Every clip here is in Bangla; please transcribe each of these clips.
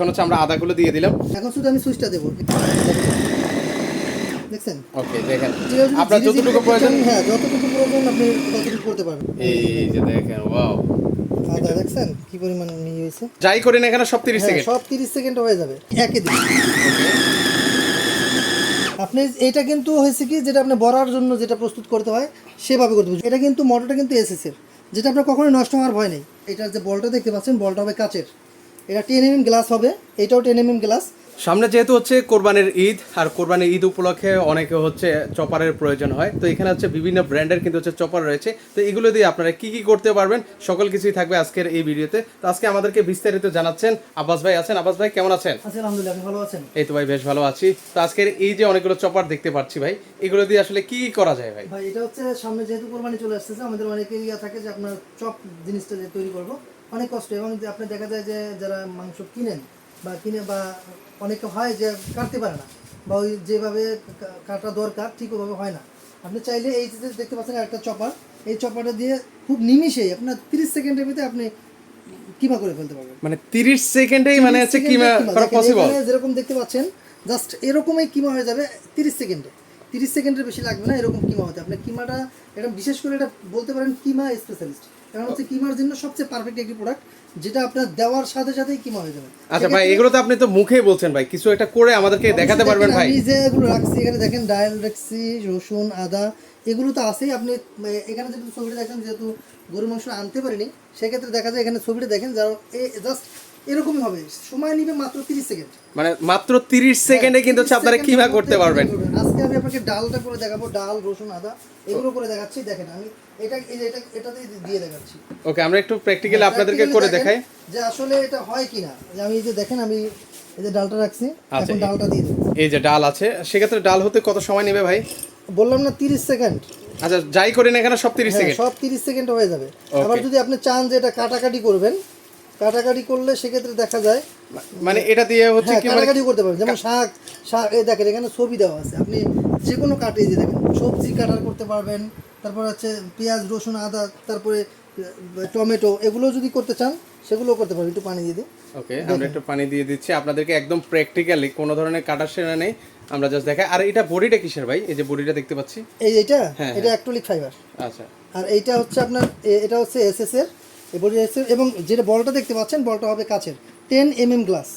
এখন হচ্ছে আমরা আদাগুলো দিয়ে দিলাম। এখন শুধু আমি সুইচটা দেবো। দেখছেন? ওকে দেখেন। আপনার যতটুকু প্রয়োজন হ্যাঁ যতটুকু প্রয়োজন আপনি ততটুকু করতে পারবেন। এই যে দেখেন ওয়াও। আদা দেখছেন? কি পরিমাণ হয়েছে? যাই করি না এখানে সব হ্যাঁ, সেকেন্ড। সব সেকেন্ড হয়ে যাবে। দিন। আপনি এটা কিন্তু হয়েছে কি যেটা আপনি বড়ার জন্য যেটা প্রস্তুত করতে হয় সেভাবে করতে হবে এটা কিন্তু মোটরটা কিন্তু এসএসের যেটা আপনার কখনোই নষ্ট হওয়ার ভয় নেই। এটার যে বলটা দেখতে পাচ্ছেন বলটা হবে কাচের। এটা টেন এমএম গ্লাস হবে এটাও টেন এমএম গ্লাস সামনে যেহেতু হচ্ছে কোরবানির ঈদ আর কোরবানির ঈদ উপলক্ষে অনেকে হচ্ছে চপারের প্রয়োজন হয়। তো এখানে হচ্ছে বিভিন্ন ব্র্যান্ডের কিন্তু হচ্ছে চপার রয়েছে। তো এগুলো দিয়ে আপনারা কি কি করতে পারবেন সকল কিছুই থাকবে আজকের এই ভিডিওতে। তো আজকে আমাদেরকে বিস্তারিত জানাচ্ছেন আব্বাস ভাই আছেন। আব্বাস ভাই কেমন আছেন? আলহামদুলিল্লাহ ভালো আছেন? এই তো ভাই বেশ ভালো আছি। তো আজকের এই যে অনেকগুলো চপার দেখতে পাচ্ছি ভাই এগুলো দিয়ে আসলে কি কি করা যায় ভাই? ভাই এটা হচ্ছে সামনে যেহেতু কোরবানি চলে আসতেছে আমাদের অনেকের ইয়া থাকে যে আপনার চপ জিনিসটা যে তৈরি করব। অনেক কষ্ট এবং আপনি দেখা যায় যে যারা মাংস কিনেন বা কিনে বা অনেকে হয় যে কাটতে পারে না বা ওই যেভাবে কাটা দরকার ঠিক ওভাবে হয় না। আপনি চাইলে এই যে দেখতে পাচ্ছেন একটা চপার এই চপারটা দিয়ে খুব নিমিশেই আপনার তিরিশ সেকেন্ডের ভিতরে আপনি কিমা করে ফেলতে পারবেন। মানে তিরিশ সেকেন্ডেই মানে কিমা। করা পসিবল যেরকম দেখতে পাচ্ছেন জাস্ট এরকমই কিমা হয়ে যাবে তিরিশ সেকেন্ডে। তিরিশ সেকেন্ডের বেশি লাগবে না এরকম কিমা হতে আপনার কিমাটা এটা বিশেষ করে এটা বলতে পারেন কিমা স্পেশালিস্ট কারণ হচ্ছে কিমার জন্য সবচেয়ে পারফেক্ট একটি প্রোডাক্ট যেটা আপনার দেওয়ার সাথে সাথেই কিমা হয়ে যাবে। আচ্ছা ভাই এগুলো তো আপনি তো মুখে বলছেন ভাই কিছু একটা করে আমাদেরকে দেখাতে পারবেন ভাই। এই যে এগুলো রাখছি এখানে দেখেন ডায়াল রাখছি রসুন আদা এগুলো তো আছেই আপনি এখানে যেহেতু ছবিটা দেখেন যেহেতু গরু মাংস আনতে পারিনি সেক্ষেত্রে দেখা যায় এখানে ছবিটা দেখেন যারা জাস্ট এরকমই হবে। সময় নিবে মাত্র তিরিশ সেকেন্ড। মানে মাত্র তিরিশ সেকেন্ডে কিন্তু হচ্ছে আপনারা কিমা করতে পারবেন? আজকে আমি আপনাকে ডালটা করে দেখাবো ডাল রসুন আদা এগুলো করে দেখাচ্ছি। দেখেন আমি এটা এই যে এটা এটাতেই দিয়ে দেখাচ্ছি। ওকে আমরা একটু প্র্যাকটিক্যালি আপনাদেরকে করে দেখাই। যে আসলে এটা হয় কিনা যে আমি এই যে দেখেন আমি এই যে ডালটা রাখছি আচ্ছা, এখন ডালটা দিয়ে দেবো। এই যে ডাল আছে সেক্ষেত্রে ডাল হতে কত সময় নেবে ভাই? বললাম না তিরিশ সেকেন্ড। আচ্ছা যাই করি না এখানে সব তিরিশ হ্যাঁ সেকেন্ড। সব তিরিশ সেকেন্ড হয়ে যাবে। আবার যদি আপনি চান যে এটা কাটাকাটি করবেন কাটাকাটি করলে সেক্ষেত্রে দেখা যায় মানে এটা দিয়ে হচ্ছে হ্যাঁ কি মানে কাটাকাটি করতে পারবেন। যেমন শাক শাক এই দেখেন এখানে ছবি দেওয়া আছে। আপনি যে কোনো কাটে দিয়ে দেখেন সবজি কাটার করতে পারবেন তারপর হচ্ছে পেঁয়াজ রসুন আদা তারপরে টমেটো এগুলো যদি করতে চান সেগুলোও করতে পারবেন। একটু পানি দিয়ে দিই ওকে আমরা একটু পানি দিয়ে দিচ্ছি। আপনাদেরকে একদম প্র্যাকটিক্যালি কোনো ধরনের কাটার সেরা নেই। আমরা জাস্ট দেখাই। আর এটা বডিটা কিসের ভাই? এই যে বডিটা দেখতে পাচ্ছি। এই এটা? হ্যাঁ, এটা অ্যাক্টোলিক ফাইবার আচ্ছা। আর এইটা হচ্ছে আপনার এটা হচ্ছে এসএস এর এই বডি এসএস এবং যেটা বলটা দেখতে পাচ্ছেন বলটা হবে কাচের। Ten M M glass.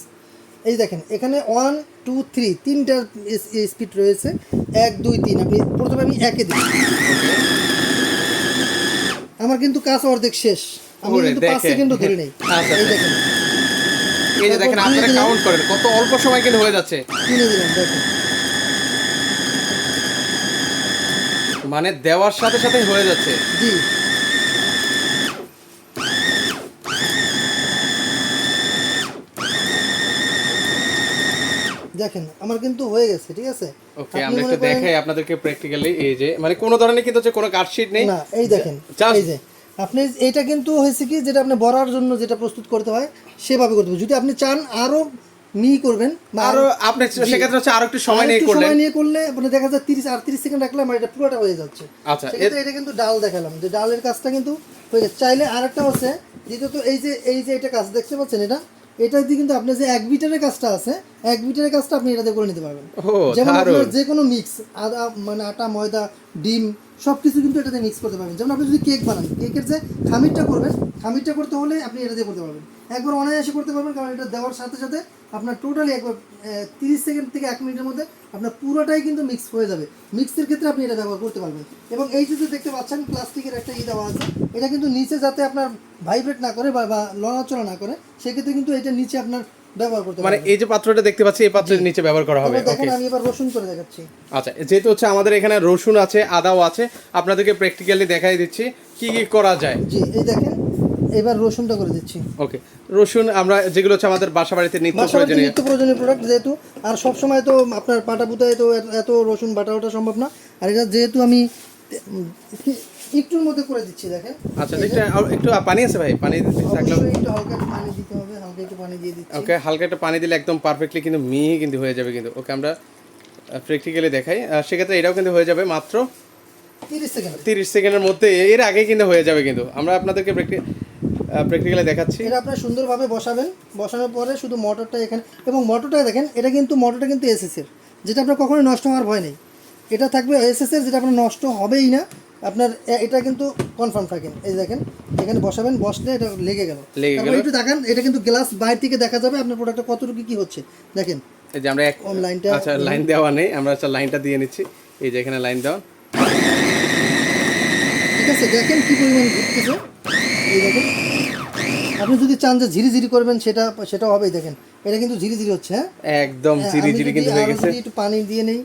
এই দেখেন এখানে ওয়ান টু থ্রি তিনটা স্পিড রয়েছে। এক দুই তিন আপনি প্রথমে আমি একে দিই। আমার কিন্তু কাজ অর্ধেক শেষ। আমি কিন্তু পাঁচ সেকেন্ডও ধরে নেই। আচ্ছা, এই দেখেন। এই যে দেখেন আপনারা কাউন্ট করেন কত অল্প সময় কিন্তু হয়ে যাচ্ছে। কিনে দিলাম দেখেন। মানে দেওয়ার সাথে সাথে হয়ে যাচ্ছে। জি। আমার কিন্তু হয়ে গেছে ঠিক আছে? ওকে আপনি আমরা একটু দেখাই আপনাদেরকে প্র্যাকটিক্যালি এই যে মানে কোনো ধরনের কিন্তু হচ্ছে কোনো কার্ডশিট নেই। না এই দেখেন এই যে আপনি এটা কিন্তু হয়েছে কি যেটা আপনি বড়ার জন্য যেটা প্রস্তুত করতে হয় সেভাবে করতে হবে। যদি আপনি চান আরও মিহি করবেন আরও আপনি সেক্ষেত্রে হচ্ছে আরও একটু সময় নিয়ে করলেন। সময় নিয়ে করলে মানে দেখা যায় তিরিশ আর তিরিশ সেকেন্ড রাখলে আমার এটা পুরোটা হয়ে যাচ্ছে। আচ্ছা এটা কিন্তু ডাল দেখালাম যে ডালের কাজটা কিন্তু হয়ে যাচ্ছে চাইলে আরেকটা হচ্ছে দ্বিতীয়ত এই যে এই যে এটা কাজ দেখতে পাচ্ছেন এটা এটা দিয়ে কিন্তু আপনার যে এক বিটারের কাজটা আছে এক বিটারের কাজটা আপনি এটাতে করে নিতে পারবেন। যেমন আপনার যে কোনো মিক্স আদা মানে আটা ময়দা ডিম সব কিছু কিন্তু এটাতে মিক্স করতে পারবেন। যেমন আপনি যদি কেক বানান কেকের যে খামিরটা করবেন খামিরটা করতে হলে আপনি এটাতে করতে পারবেন। একবার অনায়াসে করতে পারবেন কারণ এটা দেওয়ার সাথে সাথে আপনার টোটালি একবার তিরিশ সেকেন্ড থেকে এক মিনিটের মধ্যে আপনার পুরোটাই কিন্তু মিক্স হয়ে যাবে। মিক্সের ক্ষেত্রে আপনি এটা ব্যবহার করতে পারবেন। এবং এই যে দেখতে পাচ্ছেন প্লাস্টিকের একটা ই দেওয়া আছে এটা কিন্তু নিচে যাতে আপনার ভাইব্রেট না করে বা লড়াচড়া না করে সেক্ষেত্রে কিন্তু এটা নিচে আপনার ব্যবহার করতে মানে এই যে পাত্রটা দেখতে পাচ্ছি এই পাত্রের নিচে ব্যবহার করা হবে। দেখেন আমি এবার রসুন করে দেখাচ্ছি। আচ্ছা যেহেতু হচ্ছে আমাদের এখানে রসুন আছে আদাও আছে আপনাদেরকে প্র্যাকটিক্যালি দেখাই দিচ্ছি কি কি করা যায়। জি এই দেখেন এবার রসুনটা করে দিচ্ছি। ওকে রসুন আমরা যেগুলো হচ্ছে আমাদের বাসা বাড়িতে নিত্য প্রয়োজনীয়। নিত্য প্রয়োজনীয় প্রোডাক্ট যেহেতু আর সব সময় তো আপনার পাটা পুতায় তো এত- রসুন বাটা ওটা সম্ভব না। আর এটা যেহেতু আমি একটুর মধ্যে করে দিচ্ছি দেখেন। আচ্ছা একটু একটু পানি আছে ভাই? পানি দিতে থাকলে একটু হালকা পানি দিতে হবে হালকা একটু পানি দিয়ে দিচ্ছি। ওকে হালকা একটু পানি দিলে একদম পারফেক্টলি কিন্তু মিহি কিন্তু হয়ে যাবে কিন্তু। ওকে আমরা প্র্যাকটিক্যালি দেখাই। সেক্ষেত্রে এটাও কিন্তু হয়ে যাবে মাত্র তিরিশ সেকেন্ডের মধ্যে এর আগে কিন্তু হয়ে যাবে কিন্তু। আমরা আপনাদেরকে প্র্যাকটিক্যালি দেখাচ্ছি। এটা আপনার সুন্দরভাবে বসাবেন। বসানোর পরে শুধু মোটরটা এখানে এবং মোটরটা দেখেন এটা কিন্তু মোটরটা কিন্তু এসএসের যেটা আপনার কখনোই নষ্ট হওয়ার ভয় নেই। এটা থাকবে এসএসের যেটা আপনার নষ্ট হবেই না। আপনার এটা কিন্তু কনফার্ম থাকেন এই দেখেন এখানে বসাবেন বসলে এটা লেগে গেল। লেগে একটু দেখেন এটা কিন্তু গ্লাস বাইরে থেকে দেখা যাবে আপনার প্রোডাক্টটা কতটুকু কি হচ্ছে। দেখেন। এই যে আমরা এক লাইনটা আচ্ছা লাইন দেওয়া নেই। আমরা আচ্ছা লাইনটা দিয়ে নিচ্ছি। এই যে এখানে লাইন দেওয়া। আছে দেখেন কি পরিমাণ ঘুরতেছে। এই দেখেন। আপনি যদি চান যে ঝিরি ঝিরি করবেন সেটা সেটাও হবেই দেখেন। এটা কিন্তু ঝিরি ঝিরি হচ্ছে হ্যাঁ? একদম হ্যাঁ, আমি জিরি যদি কিন্তু হয়ে গেছে। একটু পানি দিয়ে নেই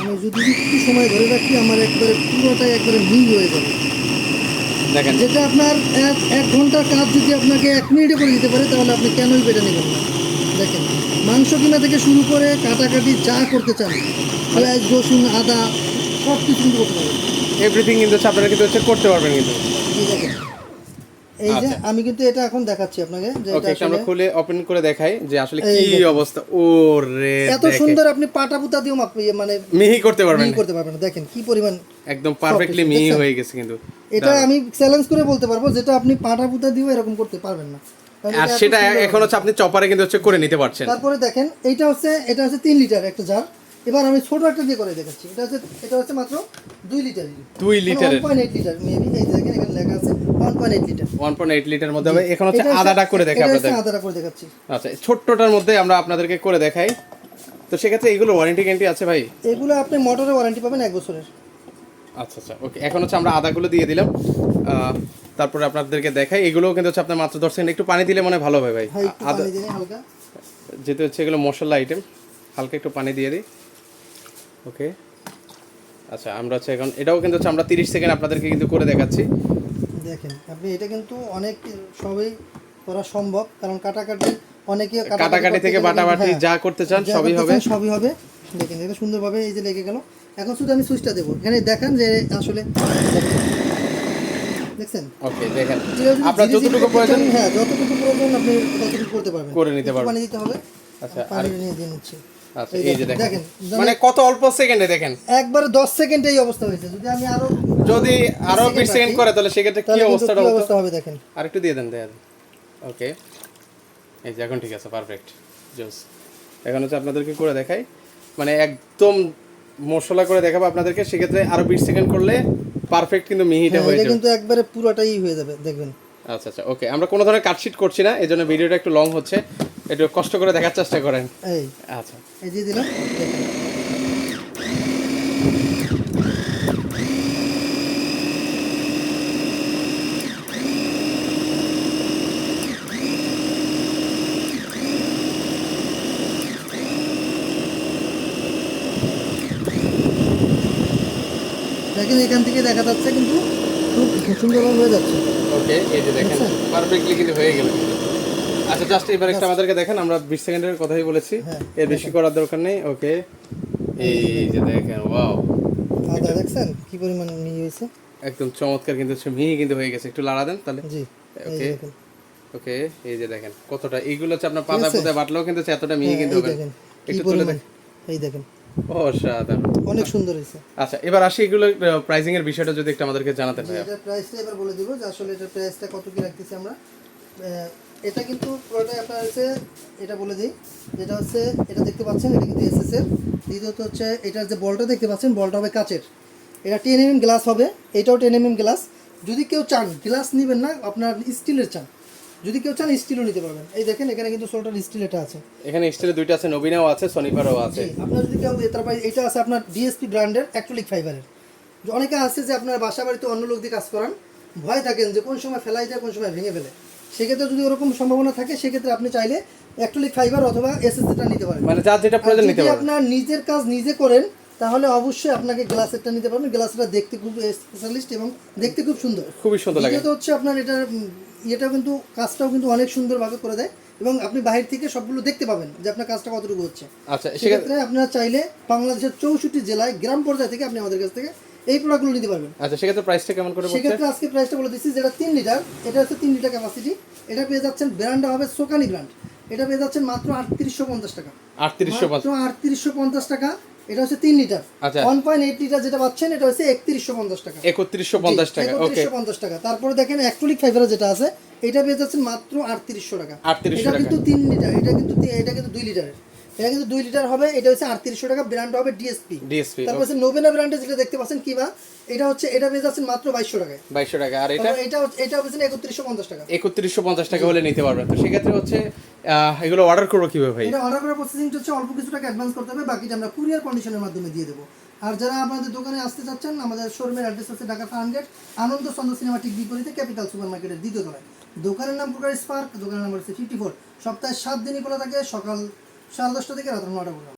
আমি যদি একটু সময় ধরে রাখি আমার একবারে পুরোটাই একবারে মিহি হয়ে যাবে। দেখেন। যেটা আপনার এক এক ঘণ্টার কাজ যদি আপনাকে এক মিনিটে করে দিতে পারে তাহলে আপনি কেনই বেটে নেবেন না। দেখেন মাংস কিনা থেকে শুরু করে কাটাকাটি যা করতে চান পেঁয়াজ রসুন আদা সব কিছু কিন্তু করতে পারবেন। এভরিথিং কিন্তু হচ্ছে আপনারা কিন্তু হচ্ছে করতে পারবেন কিন্তু। এই যে আচ্ছা। আমি কিন্তু এটা এখন দেখাচ্ছি আপনাকে যে এটা একটা আমরা খুলে ওপেন করে দেখাই যে আসলে কি অবস্থা। ও রে এত সুন্দর আপনি পাটা পুতা মাপ ইয়ে মানে মিহি করতে পারবেন মিহি করতে পারবেন দেখেন কি পরিমাণ একদম পারফেক্টলি মিহি হয়ে গেছে কিন্তু। এটা আমি চ্যালেঞ্জ করে বলতে পারব যেটা আপনি পাটা পুতা দিয়েও এরকম করতে পারবেন না। আর সেটা এখন হচ্ছে আপনি চপারে কিন্তু হচ্ছে করে নিতে পারছেন। তারপরে দেখেন এইটা হচ্ছে এটা হচ্ছে তিন লিটার একটা জার এবার আমি ছোট একটা দিয়ে করে দেখাচ্ছি। এটা হচ্ছে এটা হচ্ছে মাত্র দুই লিটার দুই লিটারের। One point eight litre. Maybe এই দেখেন এখানে লেখা আছে one point eight litre. One point eight litre মধ্যে এখন হচ্ছে আদাটা করে দেখে আপনাদের। আদাটা করে দেখাচ্ছি। আচ্ছা ছোট্টটার মধ্যে আমরা আপনাদেরকে করে দেখাই। তো সেক্ষেত্রে এগুলো ওয়ারেন্টি গ্যারান্টি আছে ভাই? এগুলো আপনি মোটরের ওয়ারেন্টি পাবেন এক বছরের। আচ্ছা আচ্ছা ওকে এখন হচ্ছে আমরা আদাগুলো দিয়ে দিলাম। তারপরে আপনাদেরকে দেখাই। এগুলোও কিন্তু হচ্ছে আপনার মাত্র দশ সেকেন্ড। একটু পানি দিলে মনে ভালো হবে ভাই। হ্যাঁ হালকা। যেহেতু হচ্ছে এগুলো মশলা আইটেম হালকা একটু পানি দিয়ে দিই। ওকে আচ্ছা আমরা হচ্ছে এখন এটাও কিন্তু হচ্ছে আমরা তিরিশ সেকেন্ড আপনাদেরকে কিন্তু করে দেখাচ্ছি। দেখেন আপনি এটা কিন্তু অনেক সবই করা সম্ভব কারণ কাটাকাটি অনেকে কাটাকাটি থেকে বাটাবাটি হ্যাঁ, যা করতে চান সবই হবে। সবই হবে। দেখেন এটা সুন্দরভাবে এই যে লেগে গেল। এখন শুধু আমি সুইচটা দেবো। এখানে দেখান যে আসলে দেখছেন? ওকে দেখেন। আপনার যতটুকু প্রয়োজন হ্যাঁ যতটুকু প্রয়োজন আপনি ততটুকু করতে পারবেন। করে নিতে পারবেন। পানি দিতে হবে। আচ্ছা, পানি নিয়ে দিয়ে নিচ্ছি। আচ্ছা এই যে দেখেন, মানে কত অল্প সেকেন্ডে দেখেন? একবারে দশ সেকেন্ডে এই অবস্থা হয়েছে। যদি আমি আরও যদি আরও second বিশ সেকেন্ড রাখি, করে তাহলে সেক্ষেত্রে কি অবস্থাটা অবস্থা হবে দেখেন। আরেকটু দিয়ে দেন দেন। ওকে এই যে এখন ঠিক আছে পারফেক্ট জোস এখন হচ্ছে আপনাদেরকে করে দেখাই। মানে একদম মশলা করে দেখাবো আপনাদেরকে সেক্ষেত্রে আরও বিশ সেকেন্ড করলে পারফেক্ট কিন্তু মিহিটা হ্যাঁ, হয়ে যাবে। কিন্তু একবারে পুরোটাই হয়ে যাবে দেখবেন। আচ্ছা আচ্ছা ওকে আমরা কোনো ধরনের কাটশিট করছি না এই জন্য ভিডিওটা একটু লং হচ্ছে। একটু কষ্ট করে দেখার চেষ্টা করেন। এই। আচ্ছা। এই দিয়ে দিলাম। দেখেন এখান থেকে দেখা যাচ্ছে কিন্তু খুব সুন্দরভাবে হয়ে যাচ্ছে। ওকে এই যে দেখেন পারফেক্টলি কিন্তু হয়ে গেল। আচ্ছা জাস্ট এবার একটা আমাদেরকে দেখেন আমরা বিশ সেকেন্ডের কথাই বলেছি। হ্যাঁ, এর বেশি করার দরকার নেই ওকে। এই যে দেখেন ওয়াও আদা দেখছেন কি পরিমাণ মিহি হয়েছে? একদম চমৎকার কিন্তু মিহি কিন্তু হয়ে গেছে। একটু লাড়া দেন তাহলে। জি ওকে। ওকে এই যে দেখেন কতটা এইগুলো হচ্ছে আপনার পাতা? পাতা বাটলেও কিন্তু এতটা মিহি হ্যাঁ, কিন্তু হবে একটু তুলে পরিমাণ? দেখ এই দেখেন। অসাধারণ। অনেক সুন্দর হয়েছে। আচ্ছা এবার আসি এগুলো প্রাইসিং এর বিষয়টা যদি একটু আমাদেরকে জানাতেন ভাইয়া এটার প্রাইসটা এবার বলে দিব যে আসলে এটার প্রাইসটা কত কি রাখতেছি আমরা। এটা কিন্তু পুরোটাই আপনার হচ্ছে এটা বলে দিই যেটা হচ্ছে এটা দেখতে পাচ্ছেন এটা কিন্তু এসএস এর দ্বিতীয়ত হচ্ছে এটার যে বলটা দেখতে পাচ্ছেন বলটা হবে কাচের। এটা টেন এমএম গ্লাস হবে এটাও টেন এমএম গ্লাস যদি কেউ চান গ্লাস নেবেন না আপনার স্টিলের চান। যদি কেউ চান স্টিলও নিতে পারবেন। এই দেখেন এখানে কিন্তু সোলটার স্টিল এটা আছে। এখানে স্টিলের দুইটা আছে নবীনাও আছে সনিপারও আছে। আপনার যদি কেউ তারপর এটা আছে আপনার ডিএসপি ব্র্যান্ডের অ্যাক্রিলিক ফাইবারের যে অনেকে আছে যে আপনার বাসা বাড়িতে অন্য লোক দিয়ে কাজ করান ভয় থাকেন যে কোন সময় ফেলাই যায় কোন সময় ভেঙে ফেলে। সেক্ষেত্রে যদি ওরকম সম্ভাবনা থাকে সেক্ষেত্রে আপনি চাইলে অ্যাক্রিলিক ফাইবার অথবা এসএসডিটা নিতে পারেন। মানে যার যেটা প্রয়োজন নিতে যদি পারবেন আপনার নিজের কাজ নিজে করেন তাহলে অবশ্যই আপনাকে গ্লাসেরটা নিতে পারবেন। গ্লাসটা দেখতে খুব স্পেশালিস্ট এবং দেখতে খুব সুন্দর। খুবই সুন্দর লাগে। দ্বিতীয়ত হচ্ছে আপনার এটা ইয়েটাও কিন্তু কাজটাও কিন্তু অনেক সুন্দরভাবে করে দেয় এবং আপনি বাহির থেকে সবগুলো দেখতে পাবেন যে আপনার কাজটা কতটুকু হচ্ছে। আচ্ছা সেক্ষেত্রে সেক্ষেত্রে আপনারা চাইলে বাংলাদেশের চৌষট্টি জেলায় গ্রাম পর্যায় থেকে আপনি আমাদের কাছ থেকে এই প্রোডাক্টগুলো নিতে পারবেন। আচ্ছা সেক্ষেত্রে প্রাইসটা কেমন করে সেক্ষেত্রে আজকে প্রাইসটা বলে দিচ্ছি যেটা তিন লিটার এটা হচ্ছে তিন লিটার ক্যাপাসিটি এটা পেয়ে যাচ্ছেন ব্র্যান্ডটা হবে সোকানি ব্র্যান্ড এটা পেয়ে যাচ্ছেন মাত্র আটত্রিশশো পঞ্চাশ টাকা। আটত্রিশশো মাত্র আটত্রিশশো পঞ্চাশ টাকা এটা হচ্ছে তিন litre. One point eight litre যেটা পাচ্ছেন এটা হচ্ছে একত্রিশশো পঞ্চাশ টাকা। একত্রিশশো পঞ্চাশ টাকা একত্রিশশো পঞ্চাশ টাকা। তারপরে দেখেন অ্যাক্রিলিক ফাইবারের যেটা আছে এটা পেয়ে যাচ্ছেন মাত্র আটত্রিশশো টাকা। 3800 এটা কিন্তু তিন লিটার এটা কিন্তু এটা কিন্তু দুই লিটারের এটা কিন্তু দুই লিটার হবে এটা হচ্ছে আটত্রিশশো টাকা ব্র্যান্ড হবে ডিএসপি ডিএসপি তারপর হচ্ছে নোবেনা ব্র্যান্ডের যেটা দেখতে পাচ্ছেন কিবা এটা হচ্ছে এটা পেয়ে যাচ্ছেন মাত্র বাইশশো টাকায়। বাইশশো টাকা। আর এটা? এটা হচ্ছে- এটা হচ্ছে একত্রিশশো পঞ্চাশ টাকা। একত্রিশশো পঞ্চাশ টাকা হলে নিতে পারবেন। তো সেক্ষেত্রে হচ্ছে এগুলো অর্ডার করব কীভাবে ভাই? এটা অর্ডার করার প্রসেসিং হচ্ছে অল্প কিছু টাকা অ্যাডভান্স করতে হবে বাকিটা আমরা কুরিয়ার কন্ডিশনের মাধ্যমে দিয়ে দেবো। আর যারা আপনাদের দোকানে আসতে চাচ্ছেন আমাদের শোরুমের অ্যাড্রেস আছে ঢাকা ফার্মগেট আনন্দ চন্দ্র সিনেমাটিক বিপরীতে ক্যাপিটাল সুপার মার্কেটের দ্বিতীয় তলায়। দোকানের নাম প্রকার স্পার্ক দোকানের নাম্বার হচ্ছে ফিফটি ফোর সপ্তাহে সাত দিনই খোলা থাকে সকাল সাড়ে দশটা থেকে রাত নটা পর্যন্ত।